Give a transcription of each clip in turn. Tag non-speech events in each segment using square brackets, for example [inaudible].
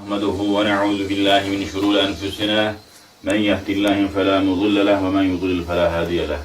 نحمده ونعوذ بالله من شرور أنفسنا من يهد الله فلا مضل له ومن يضلل فلا هادي له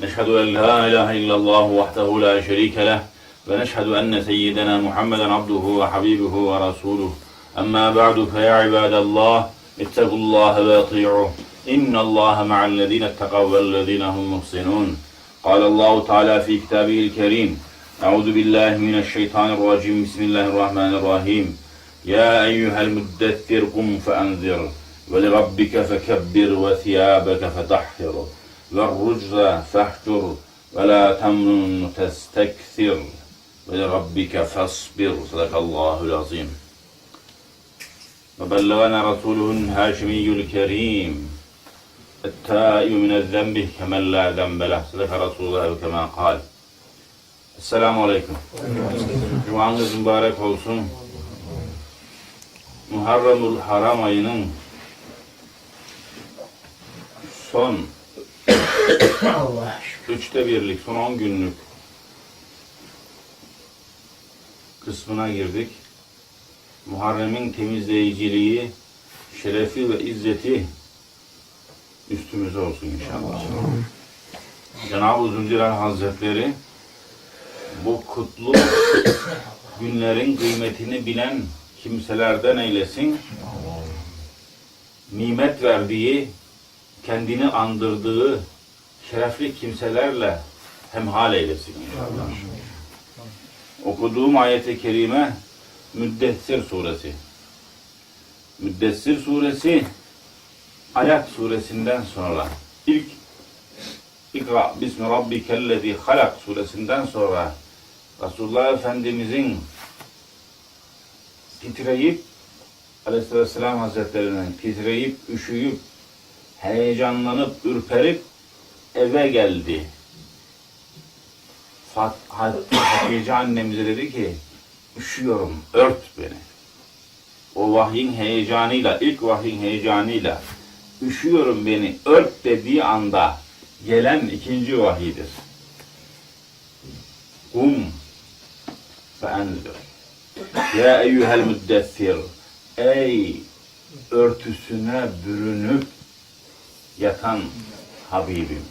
نشهد أن لا إله إلا الله وحده لا شريك له ونشهد أن سيدنا محمدا عبده وحبيبه ورسوله أما بعد فيا عباد الله اتقوا الله وأطيعوه إن الله مع الذين اتقوا والذين هم محسنون قال الله تعالى في كتابه الكريم أعوذ بالله من الشيطان الرجيم بسم الله الرحمن الرحيم يا أيها المدثر قم فأنذر. ولربك فكبر وثيابك فطهر والرجز فاهجر ولا تمنن تستكثر. ولربك فاصبر. صدق الله العظيم. وبلغنا رسوله الهاشمي الكريم التائب من الذنب كمن لا ذنب له. صدق رسول الله كما قال. Esselamu Aleyküm. Cumanız mübarek olsun. Muharremul Haram ayının son Allah üçte birlik, son on günlük kısmına girdik. Muharrem'in temizleyiciliği, şerefi ve izzeti üstümüze olsun inşallah. Cenab-ı Zülcelal Hazretleri bu kutlu günlerin kıymetini bilen kimselerden eylesin. Nimet verdiği, kendini andırdığı şerefli kimselerle hemhal eylesin inşallah. Okuduğum ayeti kerime Müddessir suresi. Müddessir suresi Ayak suresinden sonra ilk İkra bismi rabbikellezi halak suresinden sonra Resulullah Efendimizin titreyip Aleyhisselam Hazretleri'nin titreyip, üşüyüp, heyecanlanıp, ürperip eve geldi. Fat Hatice annemize dedi ki, üşüyorum, ört beni. O vahyin heyecanıyla, ilk vahyin heyecanıyla, üşüyorum beni, ört dediği anda gelen ikinci vahidir. Kum fe enzir. Ya eyyuhel müddessir. Ey örtüsüne bürünüp yatan Habibim.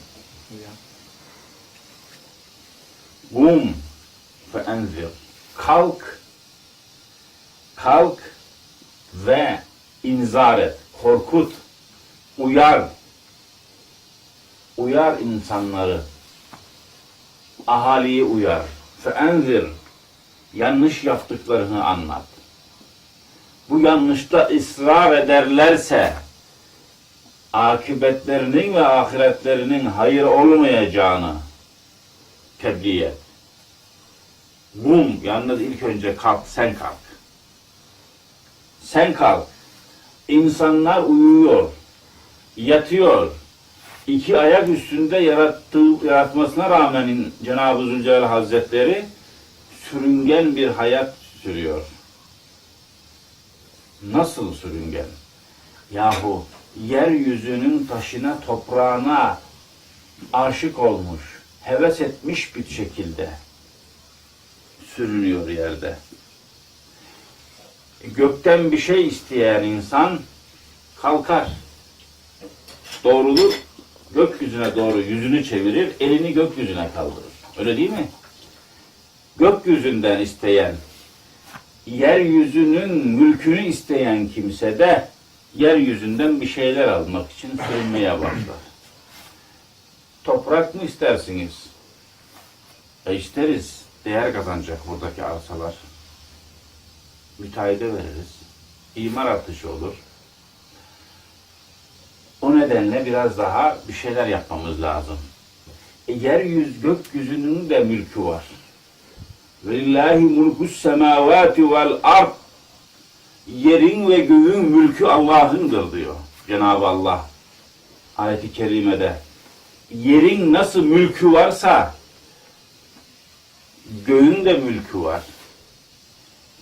Kum fe enzir. Kalk, kalk ve inzar et, korkut, uyar, uyar insanları. Ahaliyi uyar. Feenzir. Yanlış yaptıklarını anlat. Bu yanlışta ısrar ederlerse akıbetlerinin ve ahiretlerinin hayır olmayacağını tebliğ et. Bum, yalnız ilk önce kalk, sen kalk. Sen kalk. İnsanlar uyuyor, yatıyor, iki ayak üstünde yarattığı, yaratmasına rağmen Cenab-ı Zülcelal Hazretleri sürüngen bir hayat sürüyor. Nasıl sürüngen? Yahu yeryüzünün taşına, toprağına aşık olmuş, heves etmiş bir şekilde sürünüyor yerde. Gökten bir şey isteyen insan kalkar. Doğrulur, gökyüzüne doğru yüzünü çevirir, elini gökyüzüne kaldırır. Öyle değil mi? Gökyüzünden isteyen, yeryüzünün mülkünü isteyen kimse de yeryüzünden bir şeyler almak için sürünmeye başlar. Toprak mı istersiniz? E isteriz. Değer kazanacak buradaki arsalar. Müteahhide veririz. İmar atışı olur. O nedenle biraz daha bir şeyler yapmamız lazım. E, yeryüz, gökyüzünün de mülkü var. Velillahi mulkus semavati vel ard. Yerin ve göğün mülkü Allah'ındır diyor Cenab-ı Allah. Ayet-i kerimede. Yerin nasıl mülkü varsa göğün de mülkü var.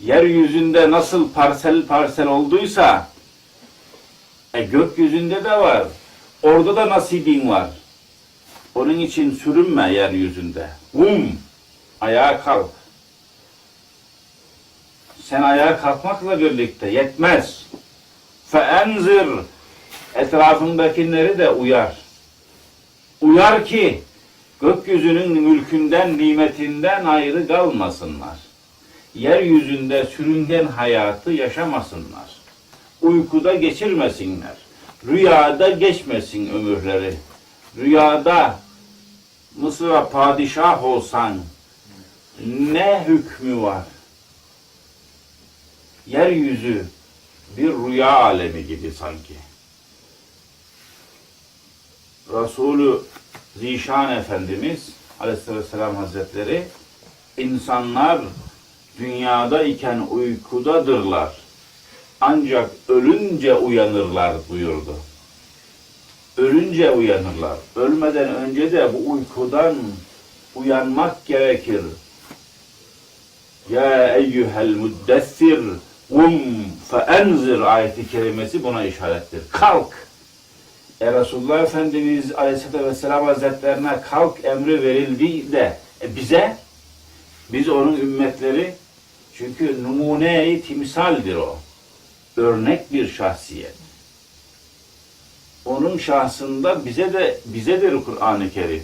Yeryüzünde nasıl parsel parsel olduysa e gökyüzünde de var. Orada da nasibin var. Onun için sürünme yeryüzünde. Um, ayağa kalk. Sen ayağa kalkmakla birlikte yetmez. Feenzir etrafındakileri de uyar. Uyar ki gökyüzünün mülkünden, nimetinden ayrı kalmasınlar. Yeryüzünde sürüngen hayatı yaşamasınlar. Uykuda geçirmesinler. Rüyada geçmesin ömürleri. Rüyada Mısır'a padişah olsan ne hükmü var? Yeryüzü bir rüya alemi gibi sanki. Resulü Zişan Efendimiz Aleyhisselam Hazretleri insanlar dünyada iken uykudadırlar. Ancak ölünce uyanırlar buyurdu. Ölünce uyanırlar. Ölmeden önce de bu uykudan uyanmak gerekir. Ya eyyuhel müddessir kum feenzir ayeti kerimesi buna işarettir. Kalk. E Resulullah Efendimiz Aleyhisselatü Vesselam Hazretlerine kalk emri verildi de e bize biz onun ümmetleri çünkü numune-i timsaldir o. Örnek bir şahsiyet. Onun şahsında bize de bizedir Kur'an-ı Kerim.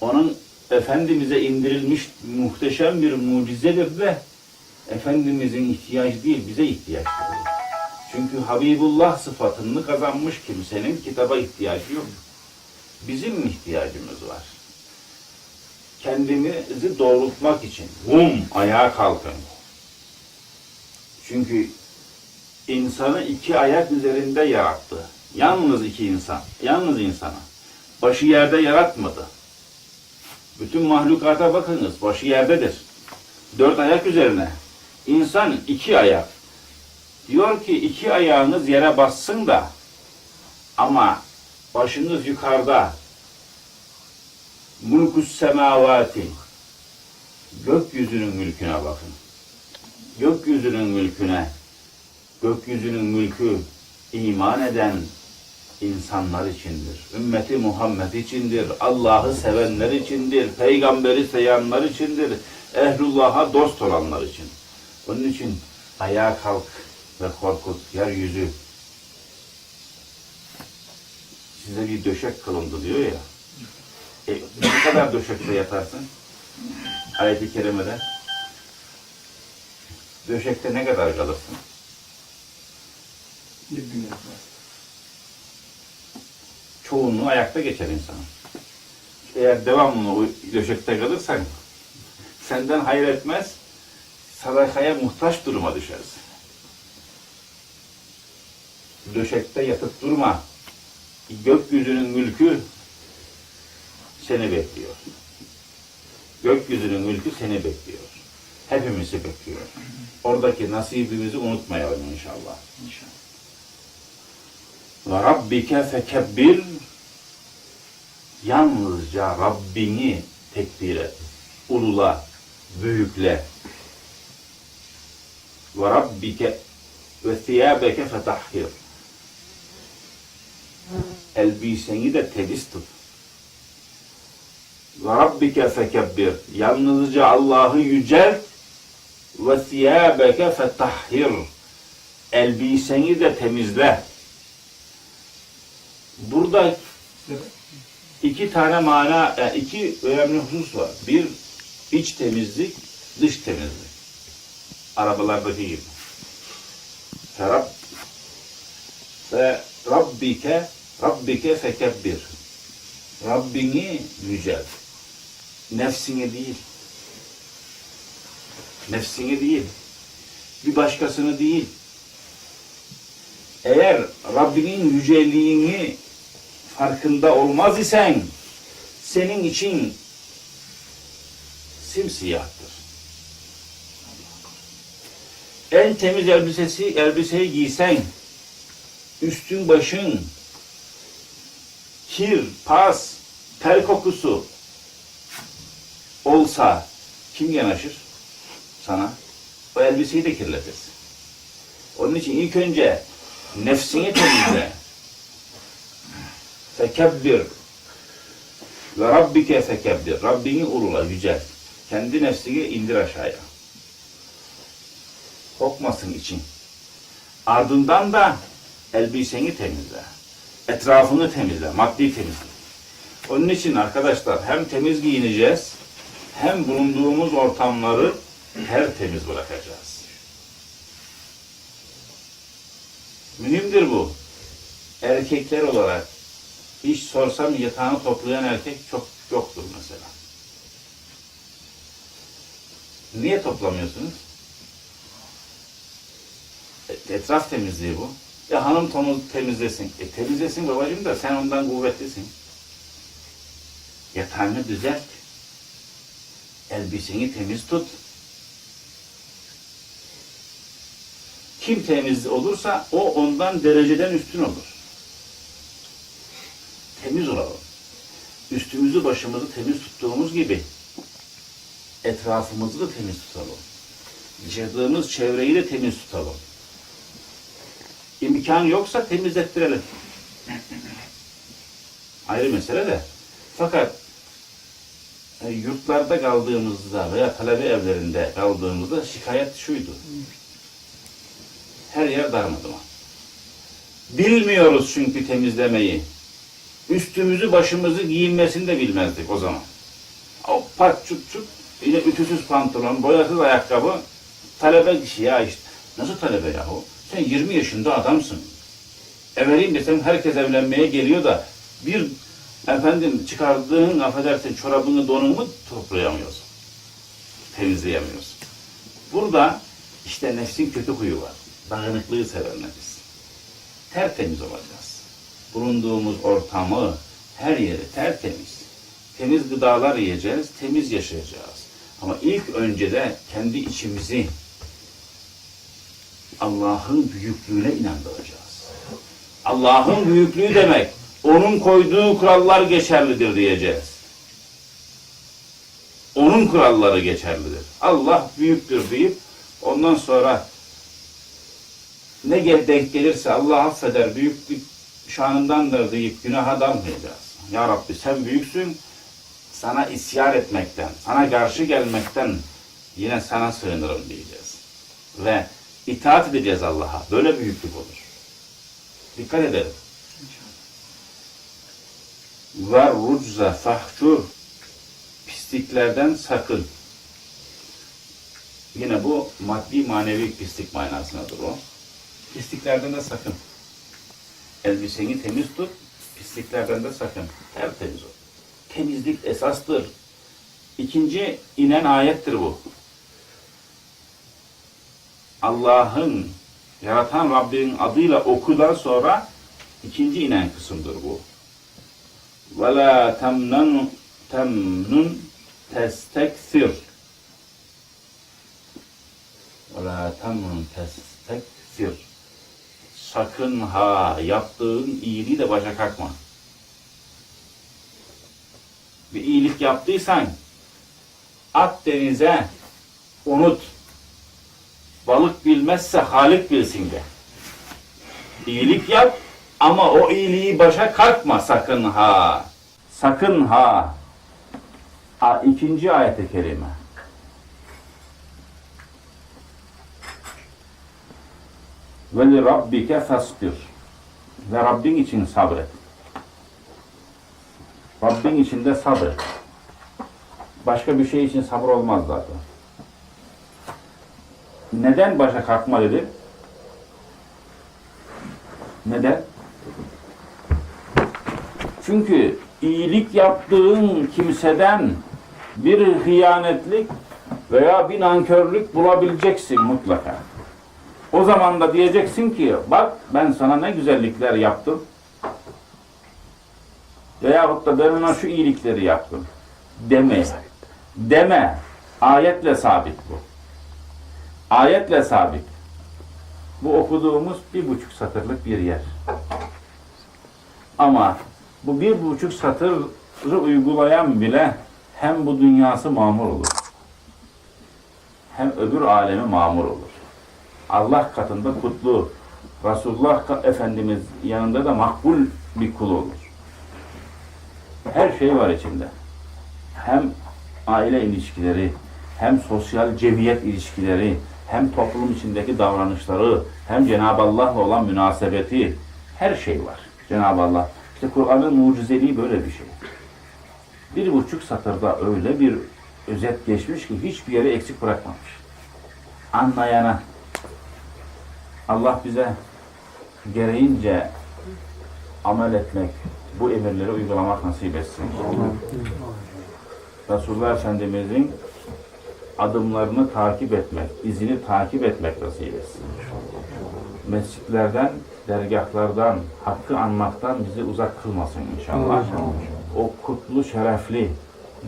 Onun Efendimiz'e indirilmiş muhteşem bir mucizedir de Efendimiz'in ihtiyacı değil, bize ihtiyaçtır. Çünkü Habibullah sıfatını kazanmış kimsenin kitaba ihtiyacı yok. Bizim ihtiyacımız var. Kendimizi doğrultmak için. Hum, ayağa kalkın. Çünkü insanı iki ayak üzerinde yarattı. Yalnız iki insan, yalnız insana. Başı yerde yaratmadı. Bütün mahlukata bakınız, başı yerdedir. Dört ayak üzerine. İnsan iki ayak. Diyor ki iki ayağınız yere bassın da ama başınız yukarıda. Mulkus semavati. Gökyüzünün mülküne bakın. Gökyüzünün mülküne. Gökyüzünün mülkü iman eden insanlar içindir. Ümmeti Muhammed içindir. Allah'ı sevenler içindir. Peygamberi sayanlar içindir. Ehlullah'a dost olanlar için. Onun için ayağa kalk ve korkut yeryüzü size bir döşek kılındı diyor ya. E, ne kadar döşekte yatarsın? Ayet-i kerimede. Döşekte ne kadar kalırsın? Bir gün yapmaz. çoğunluğu ayakta geçer insanın. Eğer devamlı döşekte kalırsan senden hayır etmez, sadakaya muhtaç duruma düşersin. Döşekte yatıp durma. Gökyüzünün mülkü seni bekliyor. Gökyüzünün mülkü seni bekliyor. Hepimizi bekliyor. Oradaki nasibimizi unutmayalım inşallah. Ve rabbike fekebbir yalnızca Rabbini tekbir et. Ulula, büyükle. Ve rabbike ve thiyabeke fetahhir. Elbiseni de temiz tut. Ve rabbike fekebbir. Yalnızca Allah'ı yücelt ve thiyabeke fetahhir. Elbiseni de temizle. Burada iki tane mana, yani iki önemli husus var. Bir, iç temizlik, dış temizlik. Arabalardaki gibi. Ferab ve Rabbike Rabbike fekebbir. Rabbini yücelt. Nefsini değil. Nefsini değil. Bir başkasını değil. Eğer Rabbinin yüceliğini farkında olmaz isen senin için simsiyahtır. En temiz elbisesi elbiseyi giysen üstün başın kir, pas, ter kokusu olsa kim yanaşır sana? O elbiseyi de kirletirsin. Onun için ilk önce nefsini temizle. [clears throat] Fekebbir. Ve Rabbike fekebbir. Rabbini ulula, yücel. Kendi nefsini indir aşağıya. Kokmasın için. Ardından da elbiseni temizle. Etrafını temizle, maddi temizle. Onun için arkadaşlar hem temiz giyineceğiz, hem bulunduğumuz ortamları tertemiz bırakacağız. Mühimdir bu. Erkekler olarak iş sorsam yatağını toplayan erkek çok yoktur mesela. Niye toplamıyorsunuz? E, Etraf temizliği bu. Ya hanım temizlesin. E temizlesin babacığım da sen ondan kuvvetlisin. Yatağını düzelt. Elbiseni temiz tut. Kim temiz olursa o ondan dereceden üstün olur. Temiz olalım. Üstümüzü başımızı temiz tuttuğumuz gibi etrafımızı da temiz tutalım. Yaşadığımız çevreyi de temiz tutalım. İmkan yoksa temizlettirelim. Ayrı mesele de. Fakat e, yurtlarda kaldığımızda veya talebe evlerinde kaldığımızda şikayet şuydu. Her yer darmaduman. Bilmiyoruz çünkü temizlemeyi. Üstümüzü başımızı giyinmesini de bilmezdik o zaman. O pat çut çut yine ütüsüz pantolon, boyasız ayakkabı talebe kişi ya işte. Nasıl talebe yahu? Sen 20 yaşında adamsın. Evveliyim desem herkes evlenmeye geliyor da bir efendim çıkardığın affedersin çorabını donunu toplayamıyorsun. Temizleyemiyorsun. Burada işte nefsin kötü huyu var. Dağınıklığı sevenler biz. Tertemiz olacağız. Bulunduğumuz ortamı, her yeri tertemiz. Temiz gıdalar yiyeceğiz, temiz yaşayacağız. Ama ilk önce de kendi içimizi Allah'ın büyüklüğüne inandıracağız. Allah'ın büyüklüğü demek, onun koyduğu kurallar geçerlidir diyeceğiz. Onun kuralları geçerlidir. Allah büyüktür deyip ondan sonra ne denk gelirse Allah affeder, büyüklük şanındandır deyip günaha dalmayacağız. Ya Rabbi sen büyüksün, sana isyan etmekten, sana karşı gelmekten yine sana sığınırım diyeceğiz. Ve itaat edeceğiz Allah'a. Böyle büyüklük olur. Dikkat edelim. Ve rucze fahcur pisliklerden sakın. Yine bu maddi manevi pislik manasındadır o. Pisliklerden de sakın. Elbiseni temiz tut, pisliklerden de sakın. Tertemiz ol. Temizlik esastır. İkinci inen ayettir bu. Allah'ın yaratan Rabbinin adıyla okudan sonra ikinci inen kısımdır bu. Temnun temnun testekfir. Ve la temnun testekfir. Sakın ha yaptığın iyiliği de başa kalkma. Bir iyilik yaptıysan at denize unut. Balık bilmezse Halik bilsin de. İyilik yap ama o iyiliği başa kalkma sakın ha. Sakın ha. ha ikinci ayet-i kerime. Ve li rabbike fasbir. Ve Rabbin için sabret. Rabbin için de sabret. Başka bir şey için sabır olmaz zaten. Neden başa kalkma dedi? Neden? Çünkü iyilik yaptığın kimseden bir hıyanetlik veya bir nankörlük bulabileceksin mutlaka. O zaman da diyeceksin ki bak ben sana ne güzellikler yaptım. Veyahut da ben ona şu iyilikleri yaptım. Deme. Deme. Ayetle sabit bu. Ayetle sabit. Bu okuduğumuz bir buçuk satırlık bir yer. Ama bu bir buçuk satırı uygulayan bile hem bu dünyası mamur olur. Hem öbür alemi mamur olur. Allah katında kutlu, Resulullah Efendimiz yanında da makbul bir kul olur. Her şey var içinde. Hem aile ilişkileri, hem sosyal cemiyet ilişkileri, hem toplum içindeki davranışları, hem Cenab-ı Allah'la olan münasebeti, her şey var. Cenab-ı Allah. İşte Kur'an'ın mucizeliği böyle bir şey. Bir buçuk satırda öyle bir özet geçmiş ki hiçbir yeri eksik bırakmamış. Anlayana Allah bize gereğince amel etmek, bu emirleri uygulamak nasip etsin. Resulullah Efendimizin adımlarını takip etmek, izini takip etmek nasip etsin. Mescitlerden, dergahlardan, hakkı anmaktan bizi uzak kılmasın inşallah. O kutlu, şerefli,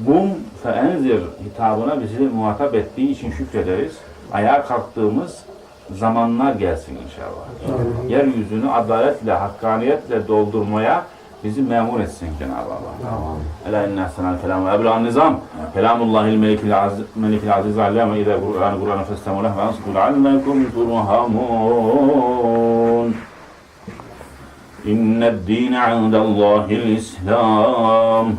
Gum fe enzir hitabına bizi muhatap ettiği için şükrederiz. Ayağa kalktığımız zamanlar gelsin inşallah. Yeryüzünü adaletle, hakkaniyetle doldurmaya bizi memur etsin Cenab-ı Allah. Ela inna senal kelam ve eblan nizam. Kelamullahil melikil aziz, melikil aziz allame idâ Kur'an Kur'an festemu leh ve ansıkul allekum turhamun. İnned dîne indellâhil islam.